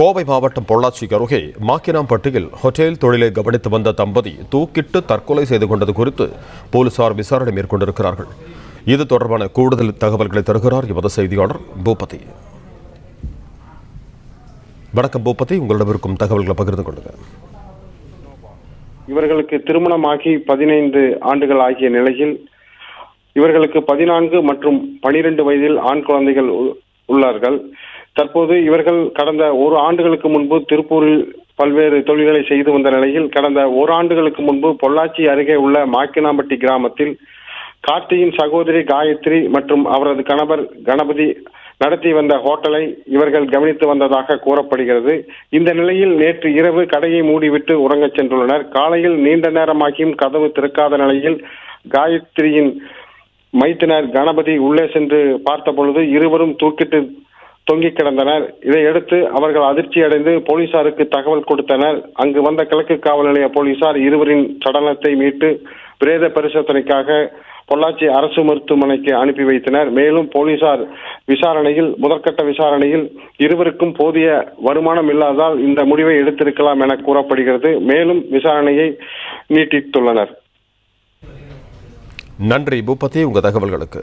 கோவை மாவட்டம் பொள்ளாச்சிக்கு அருகே மாக்கினாம்பட்டியில் ஹோட்டல் தொழிலை கவனித்து வந்த தம்பதி தூக்கிட்டு தற்கொலை செய்து கொண்டது குறித்து போலீசார் விசாரணை மேற்கொண்டிருக்கிறார்கள். இது தொடர்பான கூடுதல் தகவல்களை தருகிறார் எமது செய்தியாளர் பூபதி. வணக்கம் பூபதி உங்களிடம் இருக்கும் தகவல்களை பகிர்ந்து கொள்ளுங்க இவர்களுக்கு திருமணமாகி பதினைந்து ஆண்டுகள் ஆகிய நிலையில் இவர்களுக்கு பதினான்கு மற்றும் பனிரெண்டு வயதில் ஆண் குழந்தைகள் உ- உள்ளார்கள். தற்போது இவர்கள் கடந்த ஒரு ஆண்டுகளுக்கு முன்பு திருப்பூரில் பல்வேறு தொழில்களை செய்து வந்த நிலையில் கடந்த ஒரு ஆண்டுகளுக்கு முன்பு பொள்ளாச்சி அருகே உள்ள மாக்கினாம்பட்டி கிராமத்தில் கார்த்தியின் சகோதரி காயத்ரி மற்றும் அவரது கணவர் கணபதி நடத்தி வந்த ஹோட்டலை இவர்கள் கவனித்து வந்ததாக கூறப்படுகிறது. இந்த நிலையில் நேற்று இரவு கடையை மூடிவிட்டு உறங்கச் சென்றுள்ளனர். காலையில் நீண்ட நேரமாகியும் கதவு திறக்காத நிலையில் காயத்ரியின் மைத்தினர் கணபதி உள்ளே சென்று பார்த்த பொழுது இருவரும் தூக்கிட்டு தொங்கிக் கிடந்தனர். இதையடுத்து அவர்கள் அதிர்ச்சியடைந்து போலீசாருக்கு தகவல் கொடுத்தனர். அங்கு வந்த கிழக்கு காவல் நிலைய போலீசார் இருவரின் சடலத்தை மீட்டு பிரேத பரிசோதனைக்காக பொள்ளாச்சி அரசு மருத்துவமனைக்கு அனுப்பி வைத்தனர். மேலும் போலீசார் விசாரணையில் முதற்கட்ட விசாரணையில் இருவருக்கும் போதிய வருமானம் இல்லாதால் இந்த முடிவை எடுத்திருக்கலாம் என கூறப்படுகிறது. மேலும் விசாரணையை நீட்டித்துள்ளனர். நன்றி பூபதி உங்க தகவல்களுக்கு.